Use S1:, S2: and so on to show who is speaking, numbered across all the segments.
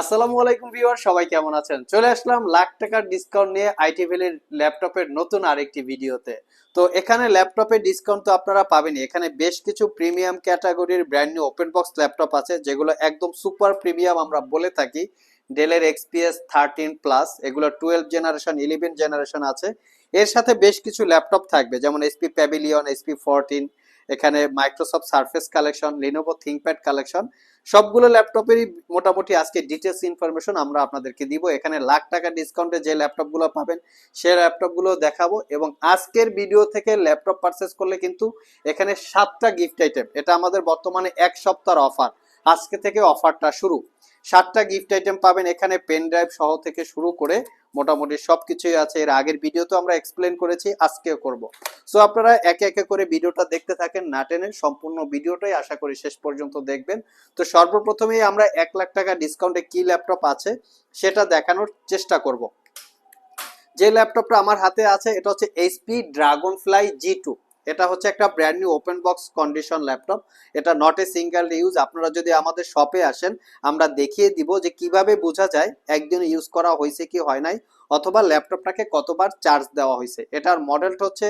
S1: আসসালামু আলাইকুম ভিউয়ার, সবাই কেমন আছেন? চলে আসলাম লাখ টাকার ডিসকাউন্ট নিয়ে আইটি ভ্যালির ল্যাপটপের নতুন আরেকটি ভিডিওতে। তো এখানে ল্যাপটপের ডিসকাউন্ট তো আপনারা পাবেনই। এখানে বেশ কিছু প্রিমিয়াম ক্যাটাগরির brand new open box laptop আছে, যেগুলো একদম সুপার প্রিমিয়াম আমরা বলে থাকি। ডেলের এক্সপিএস থার্টিন প্লাস এগুলো টুয়েলভ জেনারেশন ইলেভেন জেনারেশন আছে। এর সাথে বেশ কিছু ল্যাপটপ থাকবে, যেমন এসপি প্যাভিলিয়ন এসপি ফোরটিন এখানে Microsoft surface collection Lenovo ThinkPad collection সবগুলো ল্যাপটপেরই মোটামুটি আজকে ডিটেলস ইনফরমেশন আমরা আপনাদেরকে দিব। এখানে লাখ টাকা ডিসকাউন্টে যে ল্যাপটপগুলো পাবেন, সে ল্যাপটপগুলো দেখাবো এবং আজকের ভিডিও থেকে ল্যাপটপ পারচেস করলে কিন্তু এখানে সাতটা গিফট আইটেম এটা আমাদের বর্তমানে এক সপ্তাহের অফার আজকে থেকে অফারটা শুরু। সাতটা গিফট আইটেম পাবেন এখানে পেন ড্রাইভ সহ থেকে শুরু করে মোটামুটি সব কিছুই আছে। এর আগের ভিডিও তো আমরা এক্সপ্লেন করেছি, আজকেও করব। সো আপনারা একে একে করে ভিডিওটা দেখতে থাকেন, না টেনে সম্পূর্ণ ভিডিওটাই আশা করি শেষ পর্যন্ত দেখবেন। তো, সর্বপ্রথমেই আমরা এক লাখ টাকা ডিসকাউন্টে কি ল্যাপটপ আছে, সেটা দেখানোর চেষ্টা করব। যে ল্যাপটপটা আমার হাতে আছে, এটা হচ্ছে HP Dragonfly G two এটা হচ্ছে একটা brand new open box condition laptop এটা নট এ সিঙ্গেল ইউজ আপনারা যদি আমাদের শপে আসেন, আমরা দেখিয়ে দিব যে কীভাবে বোঝা যায় একদিন ইউজ করা হয়েছে কি হয় নাই, অথবা ল্যাপটপটাকে কতবার চার্জ দেওয়া হয়েছে। এটার মডেলটা হচ্ছে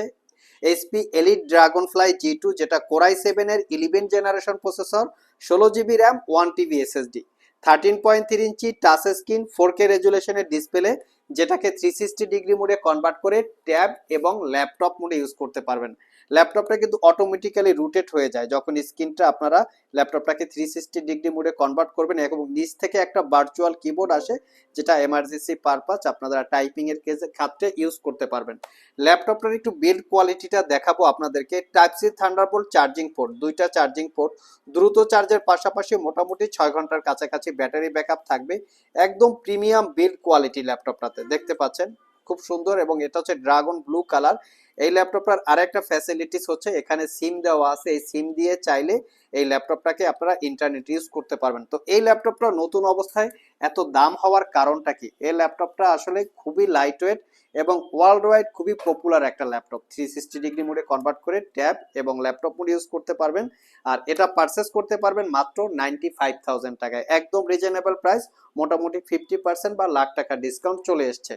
S1: HP elite Dragonfly G two যেটা কোরাই সেভেনের ইলেভেন জেনারেশন প্রসেসর ষোলো GB RAM one TB SSD thirteen point three inch touch screen four K রেজুলেশনের display যেটাকে থ্রি সিক্সটি ডিগ্রি মোডে কনভার্ট করে ট্যাব এবং ল্যাপটপ মোডে ইউজ করতে পারবেন। ল্যাপটপটা কিন্তু অটোমেটিক্যালি রুটেট হয়ে যায়। যখন স্ক্রিনটা আপনারা ল্যাপটপটাকে থ্রি সিক্সটি ডিগ্রি মোডে কনভার্ট করবেন, এবং নিচ থেকে একটা ভার্চুয়াল কিবোর্ড আসে, যেটা এমার্জেন্সি পারপাস আপনারা টাইপিং এর কেসে, ক্ষেত্রে ইউজ করতে পারবেন। ল্যাপটপটার একটু বিল্ড কোয়ালিটিটা দেখাবো আপনাদেরকে। Type C Thunderbolt charging port দুইটা চার্জিং পোর্ট দ্রুত চার্জের পাশাপাশি মোটামুটি ছয় ঘণ্টার কাছাকাছি ব্যাটারি ব্যাকআপ থাকবে। একদম প্রিমিয়াম বিল্ড কোয়ালিটি ল্যাপটপটাতে, দেখতে পাচ্ছেন? খুব সুন্দর এবং এটা হচ্ছে ড্রাগন ব্লু কালার। এই ল্যাপটপটার আরেকটা ফ্যাসিলিটিস হচ্ছে, এখানে সিম দেওয়া আছে। এই সিম দিয়ে চাইলে এই ল্যাপটপটাকে আপনারা ইন্টারনেট ইউজ করতে পারবেন। তো এই ল্যাপটপটা নতুন অবস্থায় এত দাম হওয়ার কারণটা কি? এই ল্যাপটপটা আসলে খুবই লাইট ওয়েট এবং ওয়ার্ল্ড ওয়াইড খুবই পপুলার একটা ল্যাপটপ। থ্রি সিক্সটি ডিগ্রি মোডে কনভার্ট করে ট্যাব এবং ল্যাপটপ মোড ইউজ করতে পারবেন। আর এটা পারচেস করতে পারবেন মাত্র নাইনটি ফাইভ থাউজেন্ড টাকায়। একদম রিজনেবল প্রাইস মোটামুটি ফিফটি পার্সেন্ট বা লাখ টাকা ডিসকাউন্ট চলে এসছে।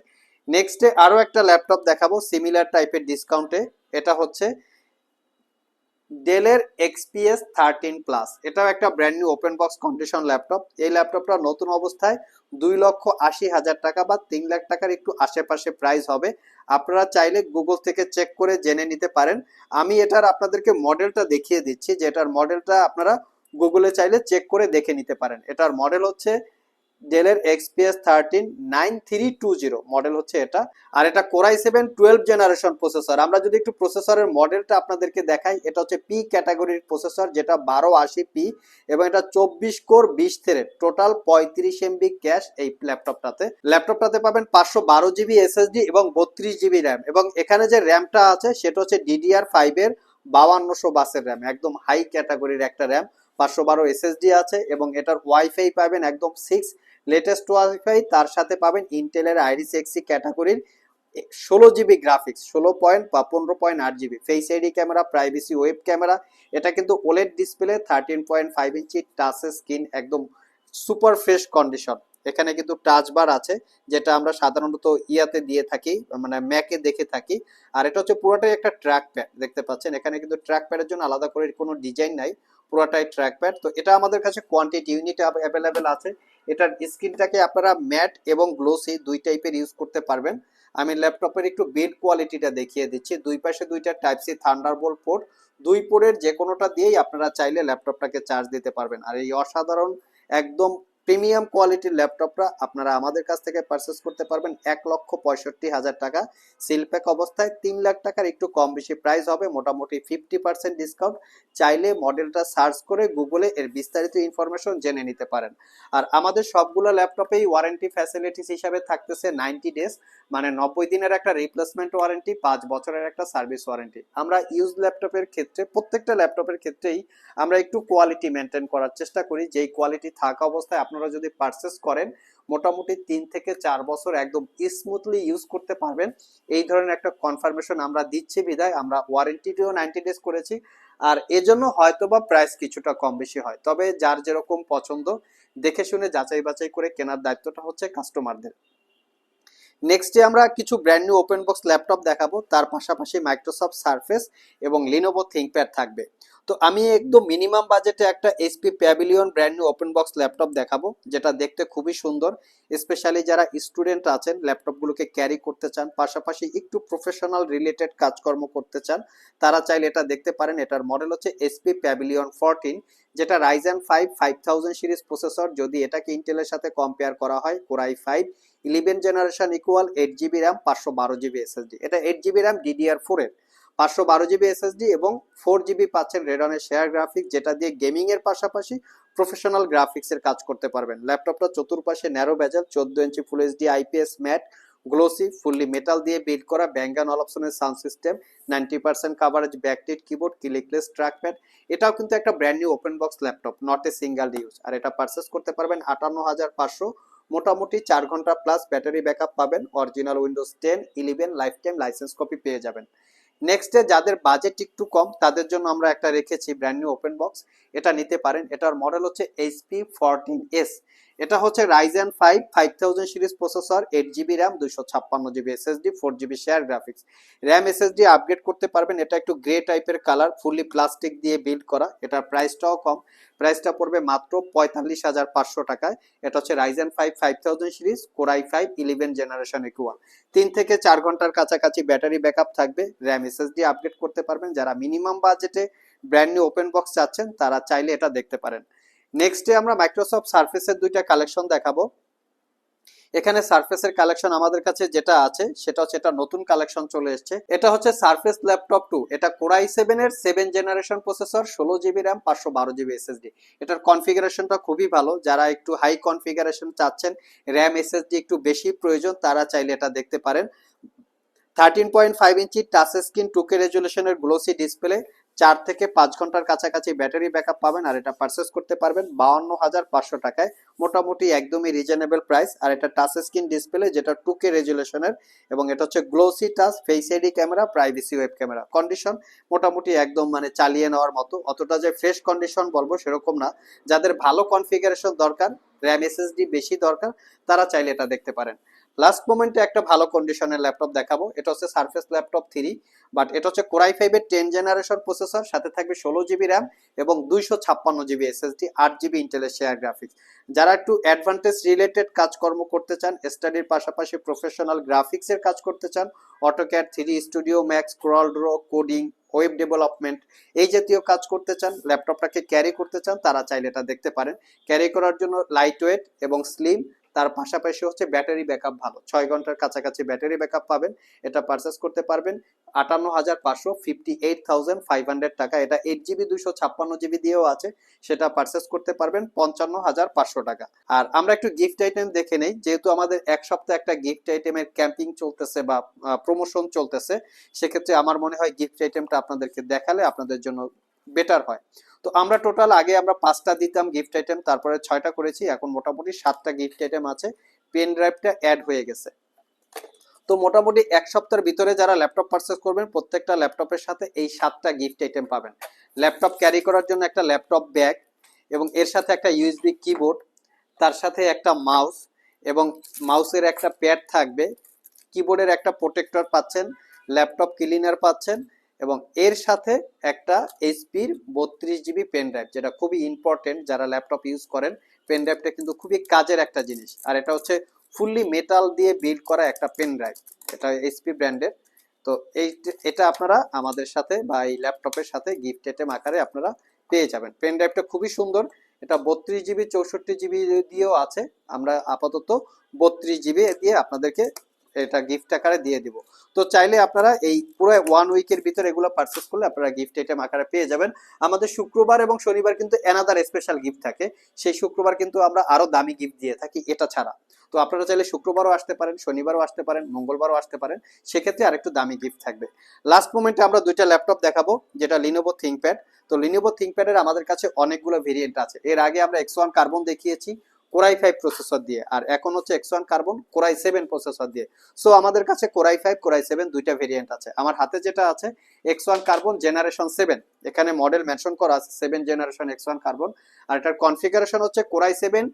S1: নেক্সটে আরও একটা ল্যাপটপ দেখাবো সিমিলার টাইপের ডিসকাউন্টে এটা হচ্ছে ডেলের এক্সপিএস থার্টিন প্লাস এটাও একটা brand new open box condition laptop এই ল্যাপটপটা নতুন অবস্থায় দুই লক্ষ আশি হাজার টাকা বা তিন লাখ টাকার একটু আশেপাশে প্রাইস হবে। আপনারা চাইলে গুগল থেকে চেক করে জেনে নিতে পারেন। আমি এটার আপনাদেরকে মডেলটা দেখিয়ে দিচ্ছি যে এটার মডেলটা আপনারা গুগলে চাইলে চেক করে দেখে নিতে পারেন। এটার মডেল হচ্ছে ডেলের XPS thirteen nine three two zero model হচ্ছে এটা। আর এটা core i seven twelve generation processor আমরা যদি একটু প্রসেসরের মডেলটা আপনাদেরকে দেখাই, এটা হচ্ছে পি ক্যাটাগরির প্রসেসর যেটা বারো আশি পি এবং এটা চব্বিশ কোর বিশ থ্রেড টোটাল পঁয়ত্রিশ এমবি ক্যাশ এই ল্যাপটপটাতে ল্যাপটপটাতে পাবেন পাঁচশো বারো জিবি এসএসডি এবং বত্রিশ জিবি র্যাম এবং এখানে যে র্যামটা আছে, সেটা হচ্ছে ডিডিআর ফাইভের বাউান্নশো বাসের র্যাম একদম হাই ক্যাটাগরির একটা র্যাম পাঁচশো বারো এসএসডি আছে এবং এটার ওয়াইফাই পাবেন একদম সিক্স লেটেস্ট ওয়াইফাই তার সাথে পাবেন ইন্টেলের আইরিস এক্সি ক্যাটাগরির ষোলো জিবি গ্রাফিক্স ষোলো পয়েন্ট বা পনেরো পয়েন্ট আট GB face ID camera privacy web camera এটা কিন্তু OLED display thirteen point five inch touch screen একদম সুপার ফ্রেশ কন্ডিশন এখানে কিন্তু টাচ বার আছে, যেটা আমরা সাধারণত ইয়াতে দিয়ে থাকি মানে ম্যাকে দেখে থাকি। আর এটা হচ্ছে পুরোটাই একটা ট্র্যাক প্যাড দেখতে পাচ্ছেন? এখানে কিন্তু ট্র্যাক প্যাডের জন্য আলাদা করে কোনো ডিজাইন নাই। পুরোটাই ট্র্যাক প্যাড তো এটা আমাদের কাছে কোয়ান্টিটি ইউনিট অ্যাভেলেবেল আছে। এটার স্ক্রিনটাকে আপনারা ম্যাট এবং গ্লোসি দুই টাইপের ইউজ করতে পারবেন। আমি ল্যাপটপের একটু বিল্ড কোয়ালিটিটা দেখিয়ে দিচ্ছি। দুই পাশে দুইটা টাইপ সি থান্ডারবোল্ট পোর্ট দুই পোর্টের যে কোনোটা দিয়েই আপনারা চাইলে ল্যাপটপটাকে চার্জ দিতে পারবেন। আর এই অসাধারণ, একদম প্রিমিয়াম কোয়ালিটির ল্যাপটপটা আপনারা আমাদের কাছ থেকে পারচেস করতে পারবেন এক লক্ষ পঁয়ষট্টি হাজার টাকা। সিলপ্যাক অবস্থায় তিন লাখ টাকার একটু কম বেশি প্রাইস হবে, মোটামুটি ফিফটি পার্সেন্ট ডিসকাউন্ট চাইলে মডেলটা সার্চ করে গুগলে এর বিস্তারিত ইনফরমেশন জেনে নিতে পারেন। আর আমাদের সবগুলো ল্যাপটপেই ওয়ারেন্টি ফ্যাসিলিটিস হিসাবে থাকতেছে নাইনটি ডেজ মানে নব্বই দিনের একটা রিপ্লেসমেন্ট ওয়ারেন্টি পাঁচ বছরের একটা সার্ভিস ওয়ারেন্টি আমরা ইউজ ল্যাপটপের ক্ষেত্রে, প্রত্যেকটা ল্যাপটপের ক্ষেত্রেই আমরা একটু কোয়ালিটি মেনটেন করার চেষ্টা করি। যেই কোয়ালিটি থাকা অবস্থায় আপনারা যদি পারচেস করেন, মোটামুটি তিন থেকে চার বছর একদম স্মুথলি ইউজ করতে পারবেন। এই ধরনের একটা কনফার্মেশন আমরা দিচ্ছি বিদায়, আমরা ওয়ারেন্টিটিও নাইনটি ডেজ করেছি। আর এজন্য হয়তোবা প্রাইস কিছুটা কম বেশি হয়। তবে যার যেরকম পছন্দ, দেখে শুনে যাচাই বাছাই করে কেনার দায়িত্বটা হচ্ছে কাস্টমারদের নেক্সটে আমরা কিছু brand new open box laptop দেখাবো। তার পাশাপাশি মাইক্রোসফট সার্ফেস এবং লিনোভো থিঙ্কপ্যাড থাকবে। তো আমি একদম মিনিমাম বাজেটে একটা HP pavilion brand new open box laptop দেখাবো, যেটা দেখতে খুবই সুন্দর স্পেশালি যারা স্টুডেন্ট আছেন ল্যাপটপগুলোকে ক্যারি করতে চান, পাশাপাশি একটু প্রফেশনাল রিলেটেড কাজকর্ম করতে চান, তারা চাইলে এটা দেখতে পারেন, এটার মডেল হচ্ছে এসপি প্যাভিলিয়ন ফোরটিন যেটা Ryzen five five thousand series processor যদি এটাকে ইন্টেলের সাথে কম্পেয়ার করা হয় core i five eleven generation equal eight GB RAM পাঁচশো বারো জিবি এসএসডি এটা eight GB RAM DDR four এর পাঁচশো বারো জিবি এসএসডি এবং ফোর জিবি পাচ্ছেন রেডনের শেয়ার গ্রাফিক্স যেটা দিয়ে গেমিং এর পাশাপাশি প্রফেশনাল গ্রাফিক্স এর কাজ করতে পারবেন। ল্যাপটপটা চতুর্পাশে ন্যারো বেজেল চোদ্দ inch full HD IPS matte glossy fully metal দিয়ে বিল্ড করা ব্যাঙ্গান অল অপশনের sound system ninety percent coverage backlit keyboard clickless clickless trackpad এটাও কিন্তু একটা brand new open box laptop not a single use আর এটা পারচেস করতে পারবেন আটান্ন হাজার পাঁচশো, মোটামুটি চার ঘণ্টা প্লাস ব্যাটারি ব্যাকআপ পাবেন। Original Windows ten eleven lifetime license copy পেয়ে যাবেন। নেক্সটে যাদের বাজেট একটু কম, তাদের জন্য আমরা একটা রেখেছি ব্র্যান্ড নিউ ওপেন বক্স এটা নিতে পারেন। এটার মডেল হচ্ছে এইচপি ফোরটিন এস এটা হচ্ছে Ryzen five five thousand series processor eight GB RAM দুশো ছাপ্পান্ন GB SSD four GB share graphics RAM SSD upgrade করতে পারবেন, এটা একটু গ্রে টাইপের কালার ফুললি প্লাস্টিক দিয়ে বিল্ড করা, এটার প্রাইসটাও কম। প্রাইসটা পড়বে মাত্র পঁয়তাল্লিশ হাজার পাঁচশো টাকায়। এটা হচ্ছে Ryzen five five thousand series core i five eleven generation equal তিন থেকে চার ঘণ্টার কাছাকাছি ব্যাটারি ব্যাকআপ থাকবে। র্যাম এসএসডি আপগ্রেড করতে পারবেন। যারা মিনিমাম বাজেটে ব্র্যান্ড নিউ ওপেন বক্স চাচ্ছেন, তারা চাইলে এটা দেখতে পারেন। নেক্সটে আমরা মাইক্রোসফট সার্ফেসের দুইটা কালেকশন দেখাবো। এখানে সার্ফেসের কালেকশন আমাদের কাছে যেটা আছে, সেটা হচ্ছে এটা নতুন কালেকশন চলে এসেছে। এটা হচ্ছে সার্ফেস ল্যাপটপ টু এটা কোরাই সেভেন এর সেভেন জেনারেশন প্রসেসর ষোলো জিবি র্যাম পাঁচশো বারো জিবি এসএসডি এটার কনফিগারেশনটা খুবই ভালো, যারা একটু হাই কনফিগারেশন চাচ্ছেন র্যাম এসএসডি একটু বেশি প্রয়োজন, তারা চাইলে এটা দেখতে পারেন। Thirteen point five inch touch screen two K রেজুলেশনের glossy display চার থেকে পাঁচ ঘণ্টার কাছাকাছি ব্যাটারি ব্যাকআপ পাবেন আর এটা পারচেস করতে পারবেন বাউন্ন হাজার পাঁচশো টাকায়। মোটামুটি একদমই রিজনেবল প্রাইস আর এটা টাচ স্ক্রিন ডিসপ্লে যেটা টুকে রেজুলেশনের এবং এটা হচ্ছে glossy touch face ID camera privacy web camera condition মোটামুটি একদম মানে চালিয়ে নেওয়ার মতো। অতটা যে ফ্রেশ কন্ডিশন বলব সেরকম না। যাদের ভালো কনফিগারেশন দরকার র্যাম এসএসডি বেশি দরকার, তারা চাইলে এটা দেখতে পারেন। লাস্ট মোমেন্টে একটা ভালো কন্ডিশনের ল্যাপটপ দেখাবো। এটা হচ্ছে সার্ফেস ল্যাপটপ থ্রি বাট এটা হচ্ছে কোরাই ফাইভের টেন জেনারেশন প্রসেসর সাথে থাকবে ষোলো জিবি র্যাম এবং দুইশো ছাপ্পান্ন জিবি এসএসডি আট জিবি ইন্টেলের শেয়ার গ্রাফিক্স যারা একটু অ্যাডভান্টেজ রিলেটেড কাজকর্ম করতে চান স্টাডির পাশাপাশি প্রফেশনাল গ্রাফিক্সের কাজ করতে চান AutoCAD three studio max Corel draw coding web development এই জাতীয় কাজ করতে চান ল্যাপটপটাকে ক্যারি করতে চান, তারা চাইলে এটা দেখতে পারেন। ক্যারি করার জন্য লাইট ওয়েট এবং স্লিম তার পাশাপাশি হচ্ছে ব্যাটারি ব্যাকআপ ভালো। ছয় ঘণ্টার কাছাকাছি ব্যাটারি ব্যাকআপ পাবেন। এটা পারচেস করতে পারবেন। আটান্ন হাজার পাঁচশো fifty eight thousand five hundred টাকা। এটা এইট জিবি দুইশো ছাপ্পান্ন জিবি দিয়েও আছে। সেটা পারচেস করতে পারবেন পঞ্চান্ন হাজার পাঁচশো টাকা। আর আমরা একটু গিফট আইটেম দেখে নেই। যেহেতু আমাদের এক সপ্তাহে একটা গিফট আইটেমের ক্যাম্পিং চলতেছে বা প্রমোশন চলতেছে, সেক্ষেত্রে আমার মনে হয় গিফট আইটেমটা আপনাদেরকে দেখালে আপনাদের জন্য বেটার হয়। তো আমরা টোটাল আগে আমরা পাঁচটা দিতাম গিফট আইটেম তারপরে ছয়টা করেছি, এখন মোটামুটি সাতটা গিফট আইটেম আছে পেন ড্রাইভটা অ্যাড হয়ে গেছে। তো মোটামুটি এক সপ্তাহের ভিতরে যারা ল্যাপটপ পারচেস করবেন, প্রত্যেকটা ল্যাপটপের সাথে এই সাতটা গিফট আইটেম পাবেন। ল্যাপটপ ক্যারি করার জন্য একটা ল্যাপটপ ব্যাগ এবং এর সাথে একটা ইউএসবি কিবোর্ড তার সাথে একটা মাউস এবং মাউসের একটা প্যাড থাকবে। কিবোর্ডের একটা প্রোটেক্টর পাচ্ছেন ল্যাপটপ ক্লিনার পাচ্ছেন এবং এর সাথে একটা এইচপির বত্রিশ জিবি পেন ড্রাইভ যেটা খুবই ইম্পর্টেন্ট যারা ল্যাপটপ ইউজ করেন পেন ড্রাইভটা কিন্তু খুবই কাজের একটা জিনিস। আর এটা হচ্ছে ফুললি মেটাল দিয়ে বিল্ড করা একটা পেন ড্রাইভ এটা এইচপি ব্র্যান্ডের তো এই এটা আপনারা আমাদের সাথে বা এই ল্যাপটপের সাথে গিফট আইটেম আকারে আপনারা পেয়ে যাবেন। পেন ড্রাইভটা খুবই সুন্দর, এটা বত্রিশ জিবি চৌষট্টি জিবি দিয়েও আছে। আমরা আপাতত বত্রিশ জিবি দিয়ে আপনাদেরকে এটা গিফট আকারে দিয়ে দিব। তো চাইলে আপনারা এই পুরো ওয়ান উইকের ভিতরে এগুলো পারচেস করলে আপনারা গিফট আইটেম আকারে পেয়ে যাবেন। আমাদের শুক্রবার এবং শনিবার কিন্তু এনাদার স্পেশাল গিফট থাকে। সেই শুক্রবার কিন্তু আমরা আরও দামি গিফট দিয়ে থাকি এটা ছাড়া। তো আপনারা চাইলে শুক্রবারও আসতে পারেন, শনিবারও আসতে পারেন, মঙ্গলবারও আসতে পারেন। সেক্ষেত্রে আরেকটু দামি গিফট থাকবে। লাস্ট মোমেন্টে আমরা দুইটা ল্যাপটপ দেখাবো, যেটা লিনোভো থিঙ্কপ্যাড তো লিনোভো থিঙ্কপ্যাডের আমাদের কাছে অনেকগুলো ভেরিয়েন্ট আছে। এর আগে আমরা এক্স ওয়ান কার্বন দেখিয়েছি। কোরাই ফাইভ প্রসেসর দিয়ে। আর এখন হচ্ছে X one carbon core i seven processor দিয়ে। সো আমাদের কাছে core i five core i seven দুইটা ভেরিয়েন্ট আছে। আমার হাতে যেটা আছে X one carbon generation seven এখানে মডেল মেনশন করা আছে seven generation X one carbon আর এটার কনফিগারেশন হচ্ছে core i seven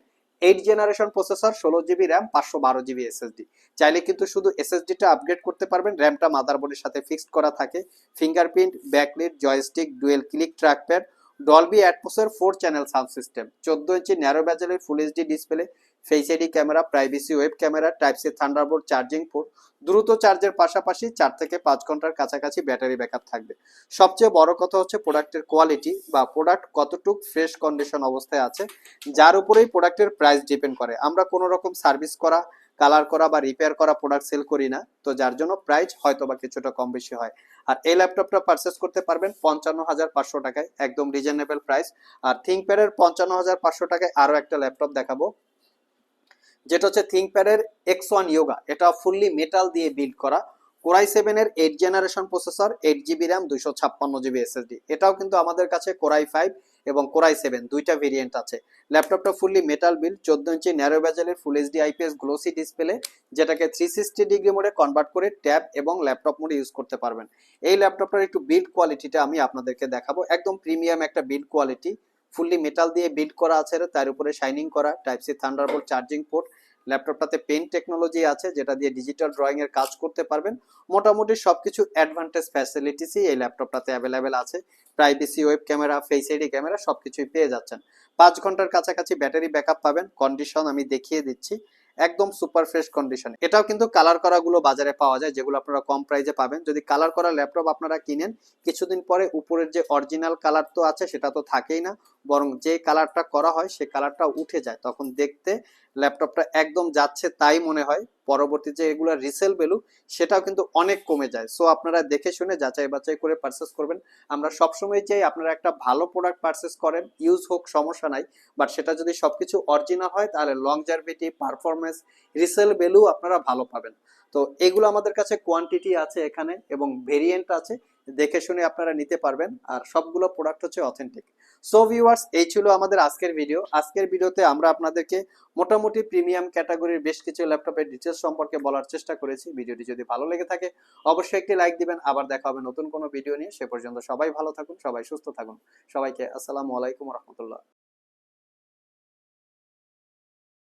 S1: eight generation processor ষোলো জিবি র্যাম পাঁচশো বারো জিবি এসএসডি চাইলে কিন্তু শুধু এসএসডিটা আপগ্রেড করতে পারবেন। র্যামটা মাদারবোর্ডের সাথে ফিক্সড করা থাকে। Fingerprint backlit joystick dual click trackpad Dolby অ্যাটমোসের four channel sound system চোদ্দ ইঞ্চি narrow ব্যাজেলের full HD display face ID camera privacy web camera type C Thunderbolt charging port দ্রুত চার্জের পাশাপাশি চার থেকে পাঁচ ঘণ্টার কাছাকাছি ব্যাটারি ব্যাকআপ থাকবে। সবচেয়ে বড় কথা হচ্ছে প্রোডাক্টের কোয়ালিটি বা প্রোডাক্ট কতটুক ফ্রেশ কন্ডিশন অবস্থায় আছে, যার উপরেই প্রোডাক্টের প্রাইস ডিপেন্ড করে। আমরা কোনো রকম সার্ভিস করা কালার করা বা রিপেয়ার করা প্রোডাক্ট সেল করি না, তো যার জন্য প্রাইস হয়তো বা কিছুটা কম বেশি হয়। আর এই ল্যাপটপটা পারচেস করতে পারবেন পঞ্চান্ন হাজার পাঁচশো টাকায়, একদম রিজনেবল প্রাইস আর থিঙ্কপ্যাডের পঞ্চান্ন হাজার পাঁচশো টাকায় আরও একটা ল্যাপটপ দেখাবো। যেটা হচ্ছে থিঙ্কপ্যাডের এক্স ওয়ান ইয়োগা এটা ফুললি মেটাল দিয়ে বিল্ড করা। কোরাই সেভেনের eight generation processor eight GB RAM দুইশো ছাপ্পান্ন জিবি এসএসডি এটাও কিন্তু আমাদের কাছে কোরাই ফাইভ এবং কোরাই সেভেন, দুইটা ভেরিয়েন্ট আছে। ল্যাপটপটা ফুললি মেটাল বিল চোদ্দ ইঞ্চি narrow ব্যাজেলের full HD IPS glossy display যেটাকে থ্রি সিক্সটি ডিগ্রি মোডে কনভার্ট করে ট্যাব এবং ল্যাপটপ মোডে ইউজ করতে পারবেন। এই ল্যাপটপটার একটু বিল্ড কোয়ালিটিটা আমি আপনাদেরকে দেখাবো। একদম প্রিমিয়াম একটা বিল্ড কোয়ালিটি ফুললি মেটাল দিয়ে বিল্ড করা আছে, তার উপরে শাইনিং করা type C Thunderbolt charging port ল্যাপটপটাতে pen technology আছে, যেটা দিয়ে ডিজিটাল ড্রয়িং এর কাজ করতে পারবেন। মোটামুটি সবকিছু অ্যাডভান্টেজ ফ্যাসিলিটিসই এই ল্যাপটপটাতে অ্যাভেলেবেল আছে। Privacy web camera face ID camera সবকিছুই পেয়ে যাচ্ছেন। পাঁচ ঘণ্টার কাছাকাছি ব্যাটারি ব্যাকআপ পাবেন। কন্ডিশন আমি দেখিয়ে দিচ্ছি। একদম সুপার ফ্রেশ কন্ডিশন এটাও কিন্তু কালার করাগুলো বাজারে পাওয়া যায়, যেগুলো আপনারা কম প্রাইজে পাবেন। যদি কালার করা ল্যাপটপ আপনারা কিনেন, কিছুদিন পরে উপরের যে অরিজিনাল কালার তো আছে, সেটা তো থাকেই না। বরং যে কালারটা করা হয়, সে কালারটা উঠে যায়। তখন দেখতে ল্যাপটপটা একদম যাচ্ছে তাই মনে হয়। পরবর্তী যে এগুলো রিসেল ভ্যালু সেটাও কিন্তু অনেক কমে যায়। সো আপনারা দেখে শুনে যাচাই বাছাই করে পারচেস করবেন। আমরা সবসময় চাই আপনারা একটা ভালো প্রোডাক্ট পারচেস করেন ইউজ হোক, সমস্যা নাই। বাট সেটা যদি সবকিছু অরিজিনাল হয়, তাহলে longevity performance resale value আপনারা ভালো পাবেন। তো এগুলো আমাদের কাছে কোয়ান্টিটি আছে এখানে এবং ভেরিয়েন্ট আছে, দেখে শুনে আপনারা নিতে পারবেন। আর সবগুলো প্রোডাক্ট হচ্ছে অথেন্টিক সো ভিউয়ার্স এই ছিল আমাদের আজকের ভিডিও আজকের ভিডিওতে আমরা আপনাদেরকে মোটামুটি প্রিমিয়াম ক্যাটাগরির বেশ কিছু ল্যাপটপের ডিটেলস সম্পর্কে বলার চেষ্টা করেছি। ভিডিওটি যদি ভালো লেগে থাকে, অবশ্যই একটি লাইক দিবেন। আবার দেখা হবে নতুন কোনো ভিডিও নিয়ে। সে পর্যন্ত সবাই ভালো থাকুন, সবাই সুস্থ থাকুন। সবাইকে আসসালামু আলাইকুম রহমতুল্লাহ।